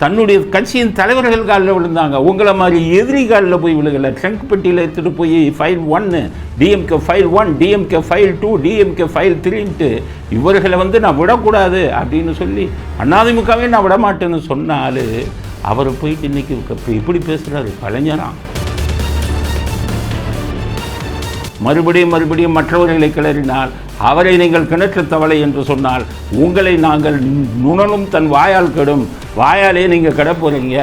தன்னுடைய கட்சியின் தலைவர்கள் காலில் விழுந்தாங்க. உங்களை மாதிரி எதிரி காலில் போய் விழுகல. ட்ரங்க் பெட்டியில் எடுத்துகிட்டு போய் ஃபைல் ஒன்று DMK file one DMK file two DMK file த்ரீன்ட்டு இவர்களை வந்து நான் விடக்கூடாது அப்படின்னு சொல்லி அண்ணாதிமுகவே நான் விட மாட்டேன்னு அவர் போயிட்டு இன்னைக்கு இப்படி பேசுகிறாரு கலைஞரான் மறுபடியும் மறுபடியும் மற்றவர்களை கிளறினால் அவரை நீங்கள் கிணற்று தவளை என்று சொன்னால் உங்களை நாங்கள் நுணனும் தன் வாயால் கெடும். வாயாலே நீங்கள் கிடப்போறீங்க.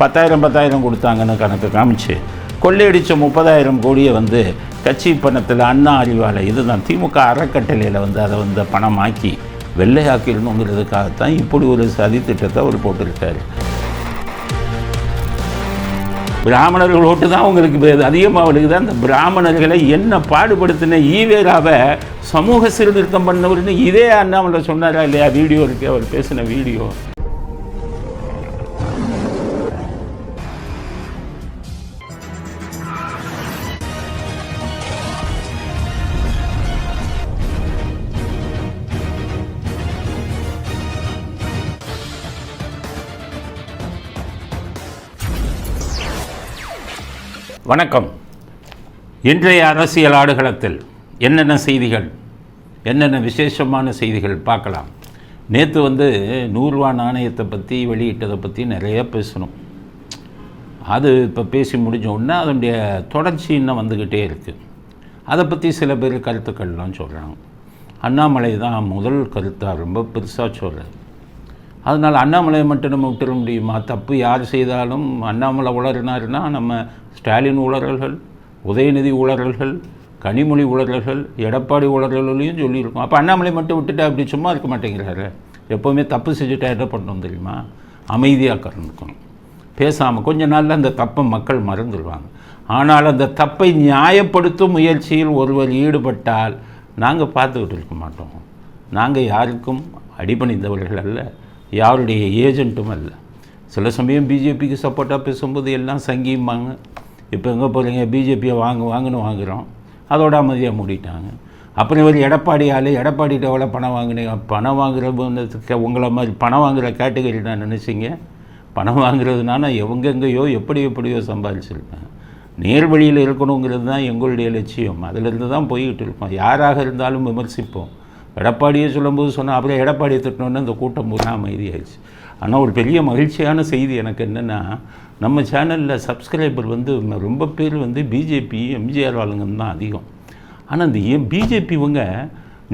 பத்தாயிரம் பத்தாயிரம் கொடுத்தாங்கன்னு கணக்கு காமிச்சு கொள்ளையடித்த முப்பதாயிரம் கோடியை வந்து கட்சி பணத்தில் அண்ணா அறிவாலை இதுதான் திமுக அறக்கட்டளையில் வந்து அதை வந்து பணமாக்கி வெள்ளையாக்கிடணுங்கிறதுக்காகத்தான் இப்படி ஒரு சதி திட்டத்தை அவர் போட்டிருக்காரு. பிராமணர்கள் ஓட்டு தான் உங்களுக்கு அதிகமாக விழுகுது. அந்த பிராமணர்களை என்ன பாடுபடுத்தின ஈவேராவை சமூக சீர்திருத்தம் பண்ணவர்னு இதே அண்ணாமலை சொன்னாரா இல்லையா? வீடியோ இருக்கு அவர் பேசின வீடியோ. வணக்கம். இன்றைய அரசியல் ஆடுகளத்தில் என்னென்ன செய்திகள் என்னென்ன விசேஷமான செய்திகள் பார்க்கலாம். நேற்று வந்து நூறுரூவா நாணயத்தை பற்றி வெளியிட்டதை பற்றி நிறைய பேசணும். அது இப்போ பேசி முடிஞ்ச உடனே அதனுடைய தொடர்ச்சி இன்னும் வந்துக்கிட்டே இருக்குது அதை பற்றி சில பேர் கருத்துக்கள்லாம் சொல்கிறாங்க அண்ணாமலை தான் முதல் கருத்தாக ரொம்ப பெருசாக சொல்கிறார் அதனால் அண்ணாமலை மட்டும் நம்ம விட்டுற முடியுமா? தப்பு யார் செய்தாலும் அண்ணாமலை உளறினாருன்னா நம்ம ஸ்டாலின் உளறல்கள் உதயநிதி உளறல்கள் கனிமொழி உளறல்கள் எடப்பாடி உளறல்களையும் சொல்லியிருக்கோம். அப்போ அண்ணாமலை மட்டும் விட்டுட்டா அப்படி சும்மா இருக்க மாட்டேங்கிறாரு? எப்போவுமே தப்பு செஞ்சுட்டா என்ன பண்ணணும் தெரியுமா? அமைதியாக கறந்துக்கணும் பேசாமல் கொஞ்ச நாளில் அந்த தப்பை மக்கள் மறந்துடுவாங்க. ஆனால் அந்த தப்பை நியாயப்படுத்தும் முயற்சியில் ஒருவர் ஈடுபட்டால் நாங்கள் பார்த்துக்கிட்டு இருக்க மாட்டோம். நாங்கள் யாருக்கும் அடிபணிந்தவர்கள் அல்ல. யாருடைய ஏஜென்ட்டும் அல்ல. சில சமயம் பிஜேபிக்கு சப்போர்ட்டாக பேசும்போது எல்லாம் சங்கியும்பாங்க. இப்போ எங்கே போகிறீங்க பிஜேபியை வாங்க வாங்கன்னு வாங்குகிறோம் அதோட அமைதியாக மூடிட்டாங்க. அப்புறம் இவர் எடப்பாடியால் எடப்பாடிகிட்ட எவ்வளோ பணம் வாங்கினீங்க? பணம் வாங்குற உங்களை மாதிரி பணம் வாங்குகிற கேட்டகரி நான் நினச்சிங்க? பணம் வாங்குறதுனால எங்கெங்கேயோ எப்படி எப்படியோ சம்பாதிச்சிருப்பேன் நேர் வழியில் இருக்கணுங்கிறது தான் எங்களுடைய லட்சியம். அதிலிருந்து தான் போய்கிட்டு இருக்கோம். யாராக இருந்தாலும் விமர்சிப்போம். எடப்பாடியை சொல்லும்போது சொன்னால் அப்படியே எடப்பாடியை திட்டினோன்னு அந்த கூட்டம் பூரா அமைதியாயிடுச்சு. ஆனால் ஒரு பெரிய மகிழ்ச்சியான செய்தி எனக்கு என்னென்னா நம்ம சேனலில் சப்ஸ்கிரைபர் வந்து ரொம்ப பேர் வந்து பிஜேபி எம்ஜிஆர் ஆளுங்கன்னு தான் அதிகம். ஆனால் இந்த ஏன் பிஜேபி இவங்க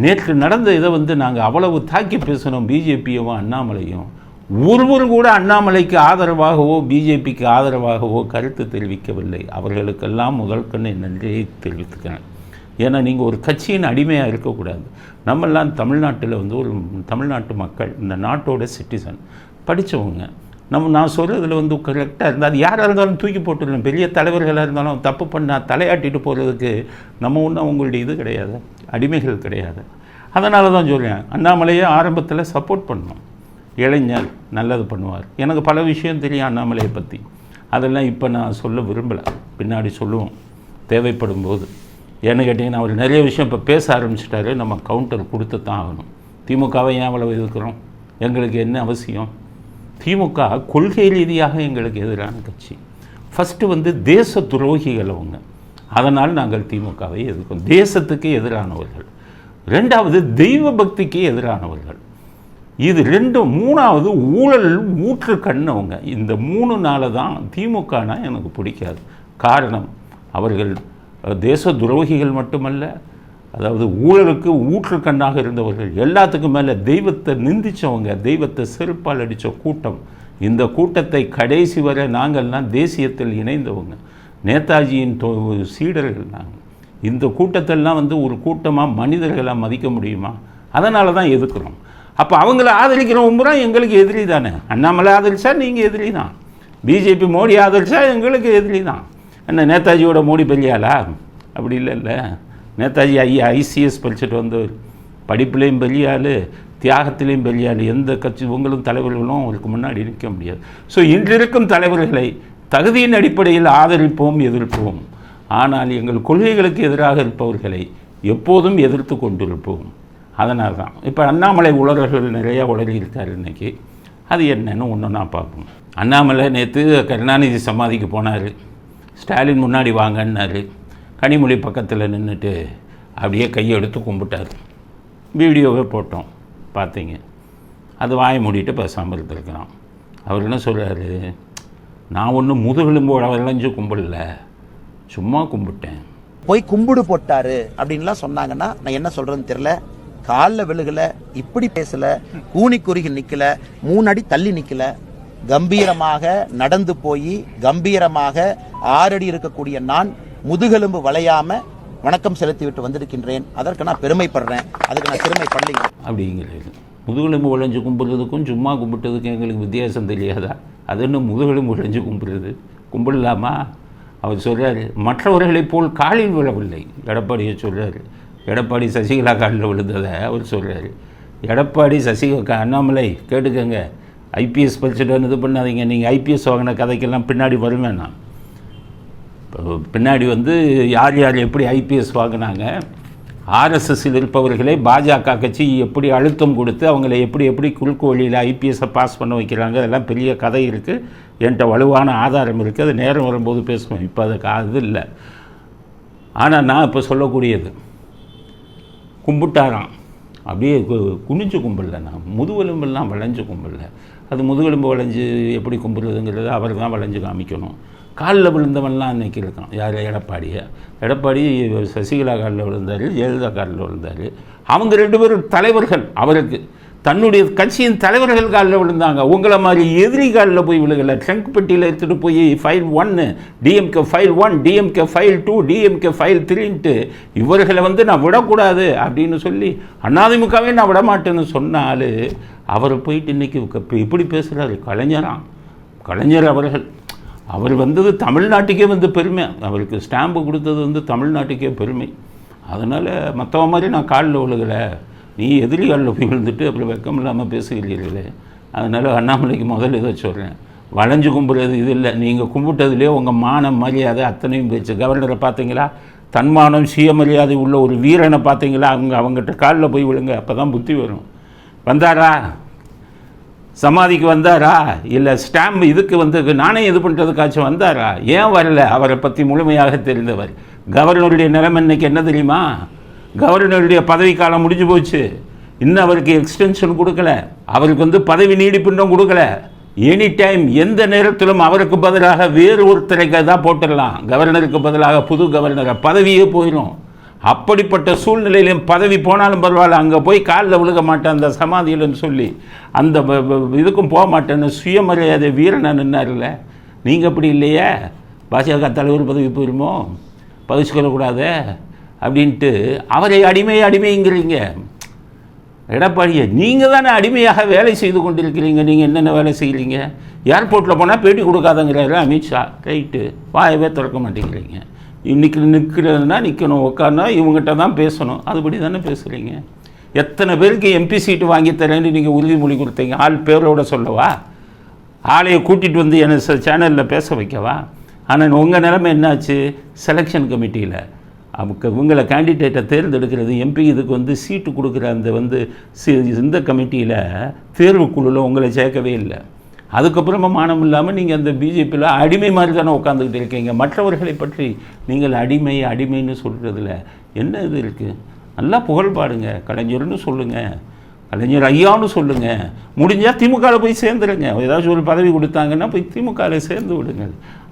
நேற்று நடந்த இதை வந்து நாங்கள் அவ்வளவு தாக்கி பேசணும் பிஜேபியும் அண்ணாமலையும். ஒருவர் கூட அண்ணாமலைக்கு ஆதரவாகவோ பிஜேபிக்கு ஆதரவாகவோ கருத்து தெரிவிக்கவில்லை. அவர்களுக்கெல்லாம் முதல் கண்ணை நன்றியை தெரிவித்துக்கிறேன். ஏன்னா நீங்கள் ஒரு கட்சியின் அடிமையாக இருக்கக்கூடாது. நம்மெல்லாம் தமிழ்நாட்டில் வந்து ஒரு தமிழ்நாட்டு மக்கள் இந்த நாட்டோட சிட்டிசன் படித்தவங்க நம்ம நான் சொல்கிறதுல வந்து கரெக்டாக இருந்தால் அது யாராக இருந்தாலும் தூக்கி போட்டுடலாம். பெரிய தலைவர்களாக இருந்தாலும் தப்பு பண்ணால் தலையாட்டிட்டு போகிறதுக்கு நம்ம ஒன்றும் அவங்களுடைய இது கிடையாது. அடிமைகள் கிடையாது. அதனால தான் சொல்கிறேன் அண்ணாமலையை ஆரம்பத்தில் சப்போர்ட் பண்ணோம் இளைஞர் நல்லது பண்ணுவார். எனக்கு பல விஷயம் தெரியும் அண்ணாமலையை பற்றி அதெல்லாம் இப்போ நான் சொல்ல விரும்பலை. பின்னாடி சொல்லுவோம். தேவைப்படும் போது ஏன்னு கேட்டிங்கன்னா அவர் நிறைய விஷயம் இப்போ பேச ஆரம்பிச்சிட்டாரு. நம்ம கவுண்டர் கொடுத்து தான் ஆகணும். திமுகவை ஏன் அவ்வளவு எதிர்க்கிறோம்? எங்களுக்கு என்ன அவசியம்? திமுக கொள்கை ரீதியாக எங்களுக்கு எதிரான கட்சி. ஃபஸ்ட்டு வந்து தேச துரோகிகள் அவங்க. அதனால் நாங்கள் திமுகவை எதிர்க்கிறோம். தேசத்துக்கு எதிரானவர்கள். ரெண்டாவது தெய்வ பக்திக்கு எதிரானவர்கள். இது ரெண்டு மூணாவது ஊழல் ஊற்று கண்ணவங்க இந்த மூணு நாளை தான் திமுகனா எனக்கு பிடிக்காது. காரணம் அவர்கள் தேச துரோகிகள் மட்டுமல்ல அதாவது ஊழலுக்கு ஊற்று கண்ணாக இருந்தவர்கள் எல்லாத்துக்கும் மேலே தெய்வத்தை நிந்திச்சவங்க தெய்வத்தை செருப்பால் அடித்த கூட்டம் இந்த கூட்டத்தை கடைசி வரை நாங்கள்லாம் தேசியத்தில் இணைந்தவங்க. நேதாஜியின் சீடர்கள் நாங்கள். இந்த கூட்டத்தெல்லாம் வந்து ஒரு கூட்டமாக மனிதர்களாக மதிக்க முடியுமா? அதனால தான் எதிர்க்கிறோம். அப்போ அவங்கள ஆதரிக்கிறவங்க பூரா எங்களுக்கு எதிரி தானே? அண்ணாமலை ஆதரிச்சா நீங்கள் எதிரி தான். பிஜேபி மோடி ஆதரிச்சா எங்களுக்கு எதிரி தான். என்ன நேதாஜியோட மோடி பெரியாளா? அப்படி இல்லைல்ல நேதாஜி ஐயா ஐசிஎஸ் படிச்சுட்டு வந்தவர். படிப்புலேயும் பெரிய ஆள் தியாகத்திலையும் பெரிய ஆள் எந்த கட்சி உங்களும் தலைவர்களும் அவருக்கு முன்னாடி நிற்க முடியாது. ஸோ இன்றிருக்கும் தலைவர்களை தகுதியின் அடிப்படையில் ஆதரிப்போம் எதிர்ப்போம். ஆனால் எங்கள் கொள்கைகளுக்கு எதிராக இருப்பவர்களை எப்போதும் எதிர்த்து கொண்டிருப்போம். அதனால் தான் இப்போ அண்ணாமலை உலகர்கள் நிறையா உலகி இருக்கார் இன்னைக்கு. அது என்னன்னு ஒன்று நான் பார்ப்போம். அண்ணாமலை நேற்று கருணாநிதி சமாதிக்கு போனார். ஸ்டாலின் முன்னாடி வாங்கன்னாரு. கனிமொழி பக்கத்தில் நின்றுட்டு அப்படியே கையெடுத்து கும்பிட்டார். வீடியோவே போட்டோம். பார்த்தீங்க அது வாய மூடிட்டு பேசாமல் இருந்திருக்கிறான். அவர் என்ன சொல்கிறாரு நான் ஒன்றும் முதுகெலும்பு விளைஞ்சு கும்பிடல சும்மா கும்பிட்டேன். போய் கும்பிடு போட்டாரு அப்படின்லாம் சொன்னாங்கன்னா நான் என்ன சொல்கிறேன்னு தெரியல. காலில் விழுகல இப்படி பேசல கூனி குறுகி நிக்கல மூணு அடி தள்ளி நிற்கலை கம்பீரமாக நடந்து போய் கம்பீரமாக ஆறடி இருக்கக்கூடிய நான் முதுகெலும்பு வளையாம வணக்கம் செலுத்திவிட்டு வந்திருக்கின்றேன். அதற்கு நான் பெருமைப்படுறேன். அதுக்கு நான் பெருமைப்படலைங்க அப்படிங்கிறது முதுகெலும்பு விளைஞ்சு கும்பிட்றதுக்கும் சும்மா கும்பிட்டதுக்கும் எங்களுக்கு வித்தியாசம் தெரியாதா? அது என்ன முதுகெலும்பு உழைஞ்சு கும்பிடுறது? கும்பிடலாமா? அவர் சொல்கிறாரு மற்றவர்களைப் போல் காலில் விழவில்லை. எடப்பாடியை சொல்கிறாரு எடப்பாடி சசிகலா காலில் விழுந்ததை அவர் சொல்கிறாரு எடப்பாடி சசிகலா அண்ணாமலை கேட்டுக்கங்க. ஐபிஎஸ் படிச்சுட்டு இது பண்ணாதீங்க. நீங்கள் ஐபிஎஸ் வாங்கின கதைக்கெல்லாம் பின்னாடி வருவேன் நான். பின்னாடி வந்து யார் யார் எப்படி ஐபிஎஸ் வாங்கினாங்க ஆர்எஸ்எஸ்ஸில் இருப்பவர்களே பாஜக கட்சி எப்படி அழுத்தம் கொடுத்து அவங்களை எப்படி எப்படி குறுக்கு வழியில் ஐபிஎஸ்ஸை பாஸ் பண்ண வைக்கிறாங்க அதெல்லாம் பெரிய கதை இருக்குது என்கிட்ட வலுவான ஆதாரம் இருக்குது அது நேரம் வரும்போது பேசுவேன் இப்போ அதுக்கு அது இல்லை. ஆனால் நான் இப்போ சொல்லக்கூடியது கும்பிட்டாராம். அப்படியே கு- குனிஞ்சு கும்பிடல நான். முதுகெலும்பெல்லாம் வளைஞ்சு கும்பிடல. அது முதுகெலும்பு வளைஞ்சு எப்படி கும்பிடுறதுங்கிறது அவர் தான் வளைஞ்சு காமிக்கணும். காலில் விழுந்தவன்லாம் அன்னைக்கு இருக்கான். யார்? எடப்பாடியை. எடப்பாடி சசிகலா காலில் விழுந்தார் ஜெயலலிதா காலில் விழுந்தார். அவங்க ரெண்டு பேரும் தலைவர்கள் அவருக்கு. தன்னுடைய கட்சியின் தலைவர்கள் காலில் விழுந்தாங்க. உங்களை மாதிரி எதிரி காலில் போய் விழுகலை. ட்ரங்க் பெட்டியில் எடுத்துகிட்டு போய் ஃபைல் ஒன்று DMK file one DMK file two DMK file த்ரீன்ட்டு இவர்களை வந்து நான் விடக்கூடாது அப்படின்னு சொல்லி அண்ணாதிமுகவே நான் விட மாட்டேன்னு சொன்னாலும் அவர் போயிட்டு இன்றைக்கி இப்படி பேசுகிறாரு கலைஞரான் கலைஞர் அவர்கள். அவர் வந்தது தமிழ்நாட்டுக்கே வந்து பெருமை. அவருக்கு ஸ்டாம்பு கொடுத்தது வந்து தமிழ்நாட்டுக்கே பெருமை. அதனால் மற்றவ மாதிரி நான் காலில் விழுகலை. நீ எதிரி காலில் போய் விழுந்துட்டு அப்புறம் வெக்கம் இல்லாமல் பேசுகிறீர்களே. அதனால் அண்ணாமலைக்கு முதல்ல இதை சொல்கிறேன் வளைஞ்சு கும்பிட்றது இது இல்லை. நீங்கள் கும்பிட்டதுலேயே உங்கள் மானம் மரியாதை அத்தனையும் போயிடுச்சு. கவர்னரை பார்த்தீங்களா? தன்மானம் சுயமரியாதை உள்ள ஒரு வீரனை பார்த்தீங்களா? அவங்க அவங்ககிட்ட காலில் போய் விழுங்க. அப்போ தான் புத்தி வரும். வந்தாரா? சமாதிக்கு வந்தாரா? இல்லை ஸ்டாம்ப் இதுக்கு வந்து நாணயம் இது பண்ணுறதுக்காச்சும் வந்தாரா? ஏன் வரல? அவரை பற்றி முழுமையாக தெரிந்தவர். கவர்னருடைய நிலைமை இன்னைக்கு என்ன தெரியுமா? கவர்னருடைய பதவி காலம் முடிஞ்சு போச்சு. இன்னும் அவருக்கு எக்ஸ்டென்ஷன் கொடுக்கல. அவருக்கு வந்து பதவி நீடிப்புன்றும் கொடுக்கல. எனி டைம் எந்த நேரத்திலும் அவருக்கு பதிலாக வேறு ஒருத்தரை தான் போட்டுடலாம். கவர்னருக்கு பதிலாக புது கவர்னரை பதவியே போயிடும் அப்படிப்பட்ட சூழ்நிலையிலும் பதவி போனாலும் பரவாயில்ல அங்கே போய் காலில் விழுக மாட்டேன் அந்த சமாதியிலன்னு சொல்லி அந்த இதுக்கும் போக மாட்டேன்னு சுயமரியாதை வீரனை நின்னார்ல நீங்கள் அப்படி இல்லையே? பாஜக தலைவர் பதவி போயிருமோ? பதவிச்சுக்கொள்ளக்கூடாது? அப்படின்ட்டு அவரை அடிமை அடிமைங்கிறீங்க. எடப்பாடியை நீங்கள் தானே அடிமையாக வேலை செய்து கொண்டிருக்கிறீங்க நீங்கள் என்னென்ன வேலை செய்கிறீங்க ஏர்போர்ட்டில் போனால் பேட்டி கொடுக்காதங்கிறாரு அமித்ஷா. ரைட்டு வாயவே திறக்க மாட்டேங்கிறீங்க. இன்றைக்கி நிற்கிறதுனா நிற்கணும் உட்காந்தா இவங்ககிட்ட தான் பேசணும். அதுபடி தானே பேசுகிறீங்க எத்தனை பேருக்கு எம்பி சீட்டு வாங்கி தரேன்னு நீங்கள் உறுதிமொழி கொடுத்தீங்க? ஆள் பேரோட சொல்லவா? ஆளையை கூட்டிகிட்டு வந்து என்ன சேனலில் பேச வைக்கவா? ஆனால் உங்கள் நிலைமை என்னாச்சு? செலெக்ஷன் கமிட்டியில் அவங்க இவங்களை கேண்டிடேட்டை தேர்ந்தெடுக்கிறது எம்பி இதுக்கு வந்து சீட்டு கொடுக்குற அந்த வந்து சி- இந்த கமிட்டியில் தேர்வுக்குழுவில் உங்களை சேர்க்கவே இல்லை. அதுக்கப்புறமா மானம் இல்லாமல் நீங்கள் அந்த பிஜேபியில் அடிமை மாதிரி தானே உட்காந்துக்கிட்டு இருக்கீங்க. மற்றவர்களை பற்றி நீங்கள் அடிமை அடிமைன்னு சொல்கிறதுல என்ன இது இருக்குது நல்லா புகழ் பாடுங்க. கலைஞர்னு சொல்லுங்கள் கலைஞர் ஐயான்னு சொல்லுங்கள் முடிஞ்சால் திமுகவில் போய் சேர்ந்துருங்க. ஏதாச்சும் ஒரு பதவி கொடுத்தாங்கன்னா போய் திமுகவில் சேர்ந்து விடுங்க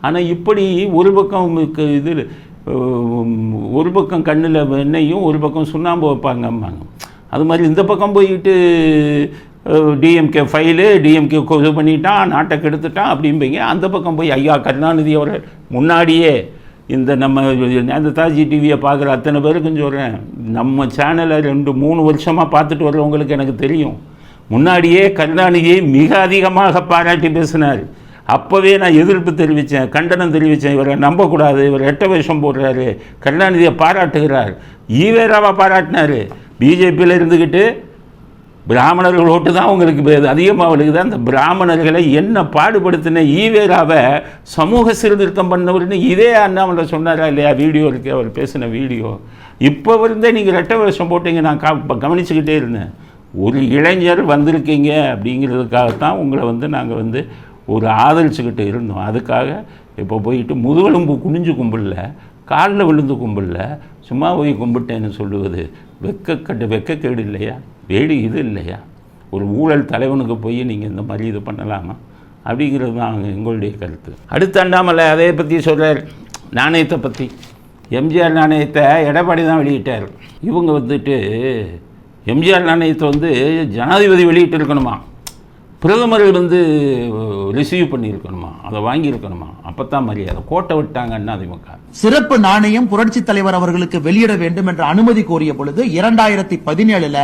ஆனால் இப்படி ஒரு பக்கம் இது ஒரு பக்கம் கண்ணில் எண்ணெயும் ஒரு பக்கம் சுண்ணாம்பு வைப்பாங்க அம்மாங்க அது மாதிரி இந்த பக்கம் போயிட்டு டிஎம்கே ஃபைலு டிஎம்கே இது பண்ணிட்டான் நாட்டை கெடுத்துட்டான் அப்படிம்பீங்க. அந்த பக்கம் போய் ஐயா கருணாநிதி அவர்கள் முன்னாடியே இந்த நம்ம அந்த தாஜி டிவியை பார்க்குற அத்தனை பேருக்கும் சொல்கிறேன் நம்ம சேனலை ரெண்டு மூணு வருஷமாக பார்த்துட்டு வர்றவங்களுக்கு எனக்கு தெரியும். முன்னாடியே கருணாநிதியை மிக அதிகமாக பாராட்டி பேசினார். அப்போவே நான் எதிர்ப்பு தெரிவித்தேன் கண்டனம் தெரிவித்தேன். இவரை நம்பக்கூடாது இவர் எட்ட வேஷம் போடுறாரு கருணாநிதியை பாராட்டுகிறார். ஈவேராவா பாராட்டினார். பிஜேபியில் இருந்துக்கிட்டு பிராமணர்கள் ஓட்டு தான் உங்களுக்கு அதிகமாக விழுகுது அந்த பிராமணர்களை என்ன பாடுபடுத்தின ஈவேராவை சமூக சீர்திருத்தம் பண்ணவர்னு இதே அண்ணாமலை சொன்னாரா இல்லையா? வீடியோ இருக்குது அவர் பேசின வீடியோ. இப்போ இருந்தே நீங்கள் ரெட்டை வருஷம் போட்டீங்க நான் கா கவனிச்சுக்கிட்டே இருந்தேன். ஒரு இளைஞர் வந்திருக்கீங்க அப்படிங்கிறதுக்காகத்தான் உங்களை வந்து நாங்கள் வந்து ஒரு ஆதரிச்சுக்கிட்டு இருந்தோம். அதுக்காக இப்போ போயிட்டு முதுகெலும்பு குனிஞ்சு கும்பிடல காலில் விழுந்து கும்பிடல சும்மா போய் கும்பிட்டேன்னு சொல்லுவது வெக்கக்கட்டு வெக்கக்கேடு இல்லையா? வேடி இது இல்லையா? ஒரு ஊழல் தலைவனுக்கு போய் நீங்கள் இந்த மாதிரி இது பண்ணலாமா? அப்படிங்கிறது தான் எங்களுடைய கருத்து. அடுத்த அண்ணாமலை அதை பற்றி சொல்கிறார் நாணயத்தை பற்றி எம்ஜிஆர் நாணயத்தை எடப்பாடி தான் வெளியிட்டார். இவங்க வந்துட்டு எம்ஜிஆர் நாணயத்தை வந்து ஜனாதிபதி வெளியிட்டிருக்கணுமா? பிரதமர் வந்து ரிசீவ் பண்ணியிருக்கணுமா? அதை வாங்கியிருக்கணுமா? அப்போத்தான் மரியாதை. கோட்டை விட்டாங்கன்னா அதிமுக சிறப்பு நாணயம் புரட்சி தலைவர் அவர்களுக்கு வெளியிட வேண்டும் என்ற அனுமதி கோரிய பொழுது இரண்டாயிரத்தி பதினேழுல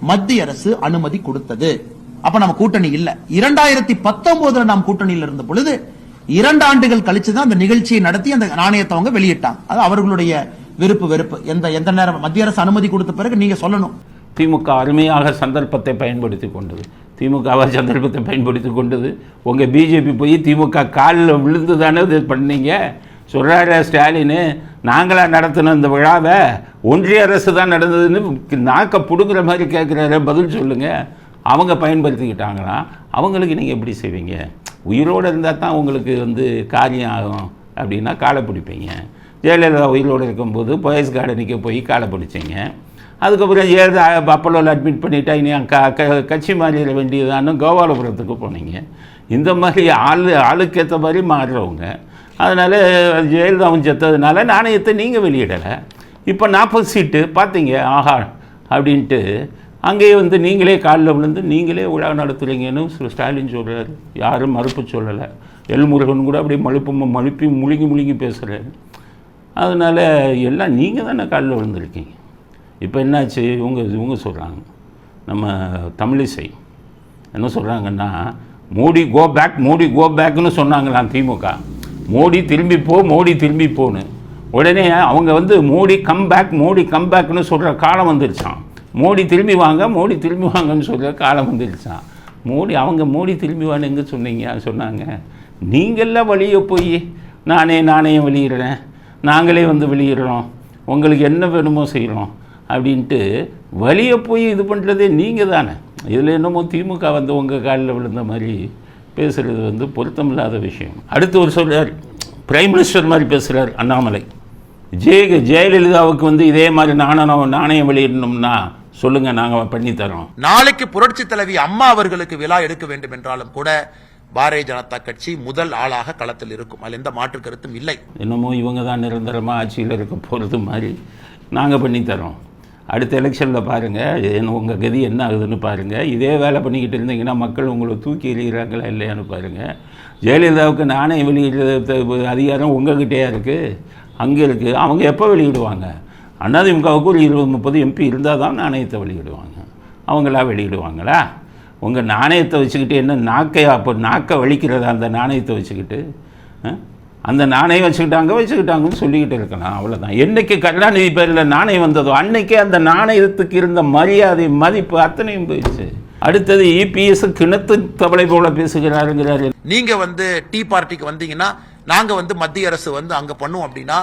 மத்திய அரசு அனுமதி கொடுத்தது. அப்ப நம்ம கூட்டணி இல்ல. இரண்டாயிரத்தி பத்தொன்பதுல நாம் கூட்டணியில் இருந்த பொழுது இரண்டு ஆண்டுகள் கழிச்சுதான் அந்த நிகழ்ச்சியை நடத்தி அந்த நாணயத்தை அவங்க வெளியிட்டாங்க. அது அவர்களுடைய விருப்பு வெறுப்பு. எந்த எந்த நேரம் மத்திய அரசு அனுமதி கொடுத்த பிறகு நீங்க சொல்லணும். திமுக அருமையாக சந்தர்ப்பத்தை பயன்படுத்தி கொண்டது. திமுகவை சந்தர்ப்பத்தை பயன்படுத்தி கொண்டது. உங்கள் பிஜேபி போய் திமுக காலில் விழுந்து தானே இது பண்ணீங்க? சொல்கிறாரு ஸ்டாலின் நாங்களாக நடத்தின இந்த விழாவை ஒன்றிய அரசு தான் நடந்ததுன்னு நாக்க பிடுங்குற மாதிரி கேட்குறாரு பதில் சொல்லுங்கள் அவங்க பயன்படுத்திக்கிட்டாங்களா? அவங்களுக்கு நீங்கள் எப்படி செய்வீங்க? உயிரோடு இருந்தால் தான் உங்களுக்கு வந்து காரியம் ஆகும் அப்படின்னா காலை பிடிப்பீங்க. ஜெயலலிதா உயிரோடு இருக்கும்போது போயஸ் கார்டனுக்கு போய் காலை பிடிச்சிங்க. அதுக்கப்புறம் ஏதாவது அப்பலோவில் அட்மிட் பண்ணிட்டா இனி க க- கட்சி மாறிட வேண்டியதான்னு கோபாலபுரத்துக்கு போனீங்க. இந்த மாதிரி ஆள் ஆளுக்கேற்ற மாதிரி மாறுறவங்க. அதனால் ஜெயலலிதாவும் செத்ததுனால நாணயத்தை நீங்கள் வெளியிடலை. இப்போ நாற்பது சீட்டு பார்த்தீங்க ஆஹா அப்படின்ட்டு அங்கேயே வந்து நீங்களே காலில் விழுந்து நீங்களே விழா நடத்துகிறீங்கன்னு ஸ்ர- ஸ்டாலின் சொல்கிறாரு யாரும் மறுப்பு சொல்லலை. எல்முருகன் கூட அப்படியே மழுப்பு மழுப்பி முழுங்கி முழுங்கி பேசுகிறாரு அதனால் எல்லாம் நீங்கள் தானே காலில் விழுந்திருக்கீங்க. இப்போ என்னாச்சு? இவங்க இவங்க சொல்கிறாங்க நம்ம தமிழிசை என்ன சொல்கிறாங்கன்னா Modi go back Modi go பேக்னு சொன்னாங்களாம் திமுக. மோடி திரும்பி போ மோடி திரும்பி போன்னு. உடனே அவங்க வந்து Modi come back Modi come பேக்னு சொல்கிற காலம் வந்துருச்சான் மோடி திரும்பி வாங்க மோடி திரும்பி வாங்கன்னு சொல்கிற காலம் வந்துருச்சான் மோடி அவங்க மோடி திரும்பி வானுங்க சொன்னீங்க? சொன்னாங்க. நீங்கள்லாம் வழியே போய் நானே நாணயம் வெளியிடுறேன் நாங்களே வந்து வெளியிடுறோம் உங்களுக்கு என்ன வேணுமோ செய்கிறோம் அப்படின்ட்டு வழியை போய் இது பண்ணுறதே நீங்கள் தானே இதில் என்னமோ திமுக வந்து உங்கள் காலில் விழுந்த மாதிரி. பேசுகிறது வந்து பொருத்தமில்லாத விஷயம். அடுத்து ஒரு சொல்றார் பிரைம் மினிஸ்டர் மாதிரி பேசுகிறார் அண்ணாமலை. ஜெய ஜெயலலிதாவுக்கு வந்து இதே மாதிரி நாணயம் நாணயம் வெளியிடணும்னா சொல்லுங்கள் நாங்கள் பண்ணித்தரோம். நாளைக்கு புரட்சி தலைவி அம்மா அவர்களுக்கு விழா எடுக்க வேண்டும் என்றாலும் கூட பாரதிய ஜனதா கட்சி முதல் ஆளாக களத்தில் இருக்கும். அதில் எந்த மாற்று கருத்தும் இல்லை. என்னமோ இவங்க தான் நிரந்தரமாக ஆட்சியில் இருக்க போகிறது மாதிரி நாங்கள் பண்ணித்தரோம். அடுத்த எலெக்ஷனில் பாருங்கள் என்ன உங்கள் கதி என்ன ஆகுதுன்னு பாருங்கள் இதே வேலை பண்ணிக்கிட்டு இருந்தீங்கன்னா மக்கள் உங்களை தூக்கி எறிகிறாங்களா இல்லையான்னு பாருங்கள் ஜெயலலிதாவுக்கு நானே வெளியிடுற அதிகாரம் உங்ககிட்டயா இருக்குது அங்கே இருக்குது அவங்க எப்போ வெளியிடுவாங்க? அதிமுகவுக்கு ஒரு இருபது முப்பது எம்பி இருந்தால் தான் நாணயத்தை வெளியிடுவாங்க. அவங்களா வெளியிடுவாங்களா? உங்கள் நாணயத்தை வச்சுக்கிட்டு என்ன நாக்கை அப்போ நாக்கை வலிக்கிறதா அந்த நாணயத்தை வச்சுக்கிட்டு? அந்த நாணயம் வச்சுக்கிட்டாங்க வச்சுக்கிட்டாங்கன்னு சொல்லிக்கிட்டு இருக்கலாம் அவ்வளோதான் என்னைக்கு கருணாநிதி பேரில் நாணயம் வந்ததோ அன்னைக்கே அந்த நாணயத்துக்கு இருந்த மரியாதை மதிப்பு அத்தனையும் போயிடுச்சு. அடுத்தது இபிஎஸ் கிணத்து தவளை போல பேசுகிறாருங்கிறாரு. நீங்கள் வந்து டீ பார்ட்டிக்கு வந்தீங்கன்னா நாங்கள் வந்து மத்திய அரசு வந்து அங்கே பண்ணுவோம் அப்படின்னா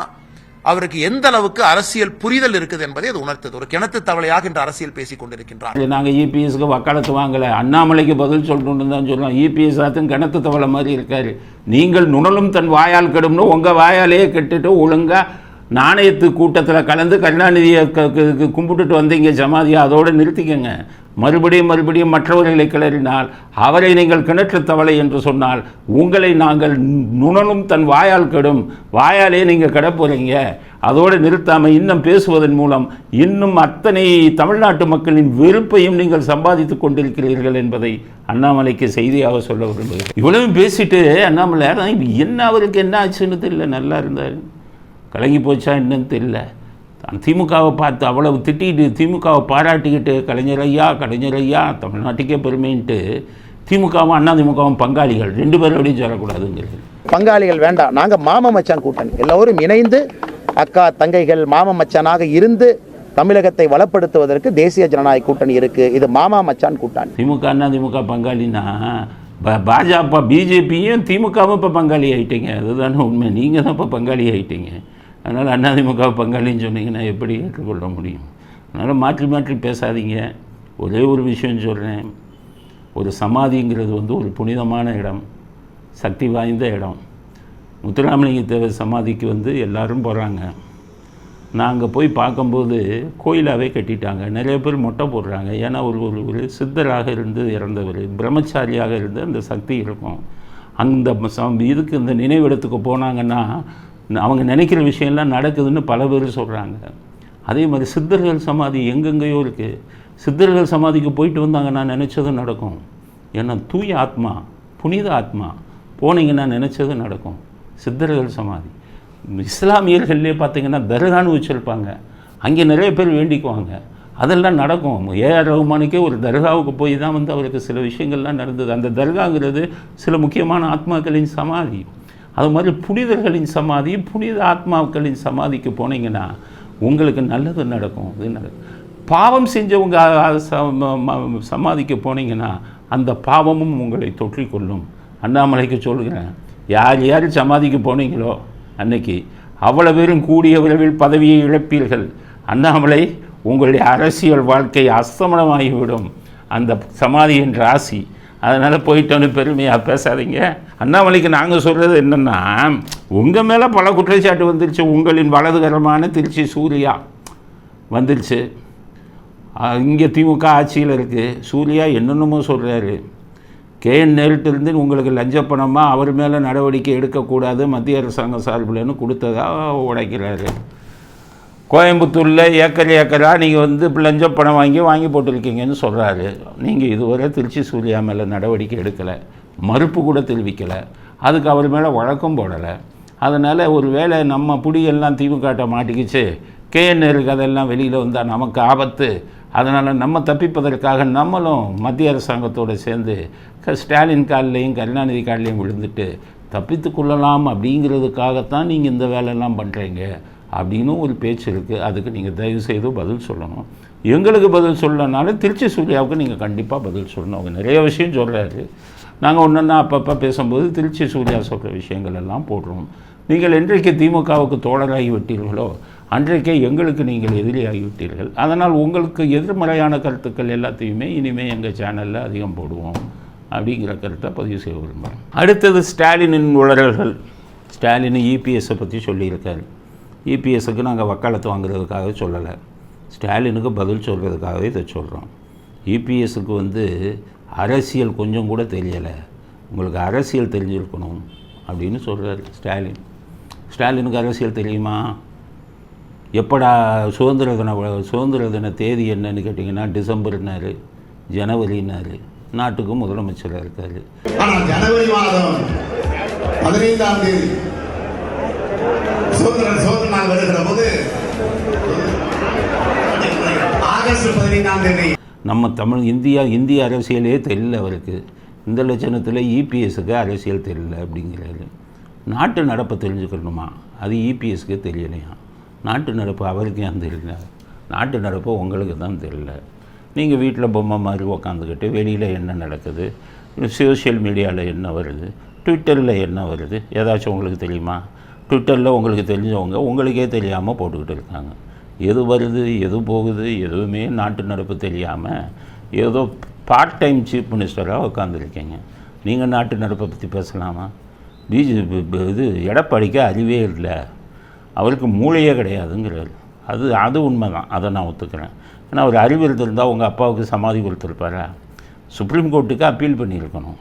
அவருக்கு எந்த அளவுக்கு அரசியல் புரிதல் இருக்குது என்பதை அது உணர்த்தது. ஒரு கிணத்து தவளையாக இன்று அரசியல் பேசிக் கொண்டிருக்கின்றார். நாங்கள் இபிஎஸ்க்கு வக்காலத்து வாங்கலை. அண்ணாமலைக்கு பதில் சொல்லணும்னு தான் சொல்லலாம் இபிஎஸ் ஆத்தும் கிணத்து தவளை மாதிரி இருக்காரு. நீங்கள் நுணலும் தன் வாயால் கெடும்னு உங்கள் வாயாலேயே கெட்டுட்டு ஒழுங்காக நாணயத்து கூட்டத்தில் கலந்து கருணாநிதியை கும்பிட்டுட்டு வந்தீங்க ஜமாதியா அதோடு நிறுத்திக்கங்க. மறுபடியும் மறுபடியும் மற்றவர்களை கிளறினால் அவரை நீங்கள் கிணற்று தவளை என்று சொன்னால் உங்களை நாங்கள் நுணனும் தன் வாயால் கெடும். வாயாலே நீங்கள் கெட போகிறீங்க அதோடு நிறுத்தாமல் இன்னும் பேசுவதன் மூலம் இன்னும் அத்தனை தமிழ்நாட்டு மக்களின் வெறுப்பையும் நீங்கள் சம்பாதித்துக் கொண்டிருக்கிறீர்கள் என்பதை அண்ணாமலைக்கு செய்தியாக சொல்ல விரும்புகிறேன். இவ்வளவு பேசிட்டு அண்ணாமலை என்ன அவருக்கு என்ன ஆச்சுன்னு தெரியல நல்லா இருந்தார். கலங்கி போச்சா என்னன்னு தெரியல. திமுகவை பார்த்து அவ்வளவு திட்டிட்டு திமுகவை பாராட்டிக்கிட்டு கலைஞர் ஐயா கலைஞர் ஐயா தமிழ்நாட்டுக்கே பெருமைன்ட்டு திமுகவும் அண்ணா திமுகவும் பங்காளிகள் ரெண்டு பேரும் அப்படியும் சொல்லக்கூடாதுங்கிறது. பங்காளிகள் வேண்டாம். நாங்க மாம மச்சான் கூட்டணி எல்லோரும் இணைந்து அக்கா தங்கைகள் மாம மச்சானாக இருந்து தமிழகத்தை வளப்படுத்துவதற்கு தேசிய ஜனநாயக கூட்டணி இருக்கு. இது மாமா மச்சான் கூட்டணி திமுக அண்ணா திமுக பங்காளினா பாஜக பிஜேபியும் திமுகவும் இப்போ பங்காளி ஆயிட்டீங்க? அதுதானே உண்மை. நீங்கள் தான் இப்போ பங்காளி ஆயிட்டீங்க. அதனால் அதிமுக பங்காளின்னு சொன்னீங்கன்னா எப்படி ஏற்றுக்கொள்ள முடியும்? அதனால் மாற்றி மாற்றி பேசாதீங்க. ஒரே ஒரு விஷயம் சொல்கிறேன் ஒரு சமாதிங்கிறது வந்து ஒரு புனிதமான இடம். சக்தி வாய்ந்த இடம். முத்துராமலிங்க தேவர் சமாதிக்கு வந்து எல்லோரும் போகிறாங்க நான் அங்கே போய் பார்க்கும்போது கோயிலாகவே கட்டிட்டாங்க. நிறைய பேர் மொட்டை போடுறாங்க. ஏன்னா ஒரு ஒரு ஒரு சித்தராக இருந்து இறந்தவர் பிரம்மச்சாரியாக இருந்து அந்த சக்தி இருக்கும். அந்த சம் இதுக்கு இந்த நினைவிடத்துக்கு போனாங்கன்னா அவங்க நினைக்கிற விஷயம்லாம் நடக்குதுன்னு பல பேர் சொல்கிறாங்க அதே மாதிரி சித்தர்கள் சமாதி எங்கெங்கேயோ இருக்குது சித்தர்கள் சமாதிக்கு போயிட்டு வந்தாங்க நான் நினச்சதும் நடக்கும். ஏன்னா தூய ஆத்மா புனித ஆத்மா போனீங்கன்னா நினச்சது நடக்கும். சித்தர்கள் சமாதி. இஸ்லாமியர்கள்லேயே பார்த்தீங்கன்னா தர்கான்னு வச்சுருப்பாங்க. அங்கே நிறைய பேர் வேண்டிக்குவாங்க. அதெல்லாம் நடக்கும். ஏஆர் ரகுமானுக்கே ஒரு தர்காவுக்கு போய் தான் வந்து அவருக்கு சில விஷயங்கள்லாம் நடந்தது. அந்த தர்காங்கிறது சில முக்கியமான ஆத்மாக்களின் சமாதி. அது மாதிரி புனிதர்களின் சமாதி புனித ஆத்மாக்களின் சமாதிக்கு போனீங்கன்னா உங்களுக்கு நல்லது நடக்கும். இது நடக்கும் பாவம் செஞ்சவங்க அ- சமாதிக்கு போனீங்கன்னா அந்த பாவமும் உங்களை தொற்றிக்கொள்ளும் அண்ணாமலைக்கு சொல்கிறேன் யார் யார் சமாதிக்கு போனீங்களோ அன்னைக்கு அவ்வளவு பேரும் கூடிய விரைவில் பதவியை இழப்பீர்கள். அண்ணாமலை உங்களுடைய அரசியல் வாழ்க்கை அஸ்தமனமாகிவிடும். அந்த சமாதியின் ராசி அதனால் போயிட்டோன்னு பெருமையாக பேசாதீங்க. அண்ணாமலைக்கு நாங்கள் சொல்கிறது என்னென்னா உங்கள் மேலே பல குற்றச்சாட்டு வந்துருச்சு. உங்களின் வலதுகரமான திருச்சி சூர்யா வந்துருச்சு. இங்கே திமுக ஆட்சியில் இருக்குது சூர்யா என்னென்னமோ சொல்கிறாரு கே என் நேரிட்டிருந்து உங்களுக்கு லஞ்ச பணமாக அவர் மேலே நடவடிக்கை எடுக்கக்கூடாது மத்திய அரசாங்கம் சார்பில்னு கொடுத்ததாக உடைக்கிறாரு. கோயம்புத்தூரில் ஏக்கர் ஏக்கராக நீங்கள் வந்து லஞ்ச பணம் வாங்கி வாங்கி போட்டிருக்கீங்கன்னு சொல்கிறாரு நீங்கள் இதுவரை திருச்சி சூர்யா மேலே நடவடிக்கை எடுக்கலை. மறுப்பு கூட தெரிவிக்கலை. அதுக்கு அவர் மேலே வழக்கம் போடலை. அதனால் ஒரு வேளை நம்ம புடியெல்லாம் திமுகட்ட மாட்டிக்கிச்சு. கேஎன்எருக்கு அதெல்லாம் வெளியில் வந்தால் நமக்கு ஆபத்து. அதனால் நம்ம தப்பிப்பதற்காக நம்மளும் மத்திய அரசாங்கத்தோடு சேர்ந்து ஸ்டாலின் காலிலையும் கருணாநிதி காலிலையும் விழுந்துட்டு தப்பித்து கொள்ளலாம் அப்படிங்கிறதுக்காகத்தான் நீங்கள் இந்த வேலையெல்லாம் பண்ணுறீங்க அப்படின்னு ஒரு பேச்சு இருக்குது அதுக்கு நீங்கள் தயவு செய்து பதில் சொல்லணும். எங்களுக்கு பதில் சொல்லனாலும் திருச்சி சூர்யாவுக்கு நீங்கள் கண்டிப்பாக பதில் சொல்லணும். அவங்க நிறைய விஷயம் சொல்கிறாரு நாங்கள் ஒன்றா அப்பப்போ பேசும்போது திருச்சி சூர்யா சொல்கிற விஷயங்கள் எல்லாம் போடுறோம். நீங்கள் என்றைக்கு திமுகவுக்கு தோழராகி விட்டீர்களோ அன்றைக்கே எங்களுக்கு நீங்கள் எதிரியாகி விட்டீர்கள். அதனால் உங்களுக்கு எதிர்மறையான கருத்துக்கள் எல்லாத்தையுமே இனிமேல் எங்கள் சேனலில் அதிகம் போடுவோம். அப்படிங்கிற கருத்தை பதிவு செய்ய விரும்புகிறேன் அடுத்தது ஸ்டாலினின் உளறல்கள். ஸ்டாலின் இபிஎஸை பற்றி சொல்லியிருக்காரு. இபிஎஸ்ஸுக்கு நாங்கள் வக்காலத்து வாங்குறதுக்காக சொல்லலை. ஸ்டாலினுக்கு பதில் சொல்கிறதுக்காகவே இதை சொல்கிறோம் இபிஎஸ்ஸுக்கு வந்து அரசியல் கொஞ்சம் கூட தெரியலை. உங்களுக்கு அரசியல் தெரிஞ்சிருக்கணும் அப்படின்னு சொல்கிறார் ஸ்டாலின். ஸ்டாலினுக்கு அரசியல் தெரியுமா? எப்படா சுதந்திர தின சுதந்திர தின தேதி என்னன்னு கேட்டிங்கன்னா டிசம்பர்னாரு ஜனவரினாரு. நாட்டுக்கு முதலமைச்சராக இருக்கார். ஆனால் ஜனவரி மாதம் பதினைந்தாம் தேதி சுதந்திர நான் வருகிற போது ஆகஸ்ட் பதினைந்தாம் தேதி. நம்ம தமிழ் இந்தியா இந்திய அரசியலே தெரியல அவருக்கு. இந்த லட்சணத்தில் இபிஎஸ்க்கு அரசியல் தெரியல அப்படிங்கிறாரு. நாட்டு நடப்பை தெரிஞ்சுக்கணுமா? அது இபிஎஸ்க்கு தெரியலையா? நாட்டு நடப்பு அவருக்கு ஏன் தெரியல? நாட்டு நடப்பு உங்களுக்கு தான் தெரியல. நீங்கள் வீட்டில் பொம்மை மாதிரி உக்காந்துக்கிட்டு வெளியில் என்ன நடக்குது? சோஷியல் மீடியாவில் என்ன வருது? ட்விட்டரில் என்ன வருது? ஏதாச்சும் உங்களுக்கு தெரியுமா? ட்விட்டரில் உங்களுக்கு தெரிஞ்சவங்க உங்களுக்கே தெரியாமல் போட்டுக்கிட்டு இருக்காங்க. எது வருது எது போகுது எதுவுமே நாட்டு நடப்பு தெரியாமல் ஏதோ பார்ட் டைம் சீஃப் மினிஸ்டராக உட்காந்துருக்கீங்க நீங்கள் நாட்டு நடப்பை பற்றி பேசலாமா? பிஜேபி இது எடப்பாடிக்கு அறிவே இல்லை. அவருக்கு மூளையே கிடையாதுங்கிறார். அது அது உண்மை தான் அதை நான் ஒத்துக்கிறேன். ஏன்னா அவர் அறிவு இருந்திருந்தால் உங்கள் அப்பாவுக்கு சமாதி கொடுத்துருப்பாரா? சுப்ரீம் கோர்ட்டுக்கு அப்பீல் பண்ணியிருக்கணும்.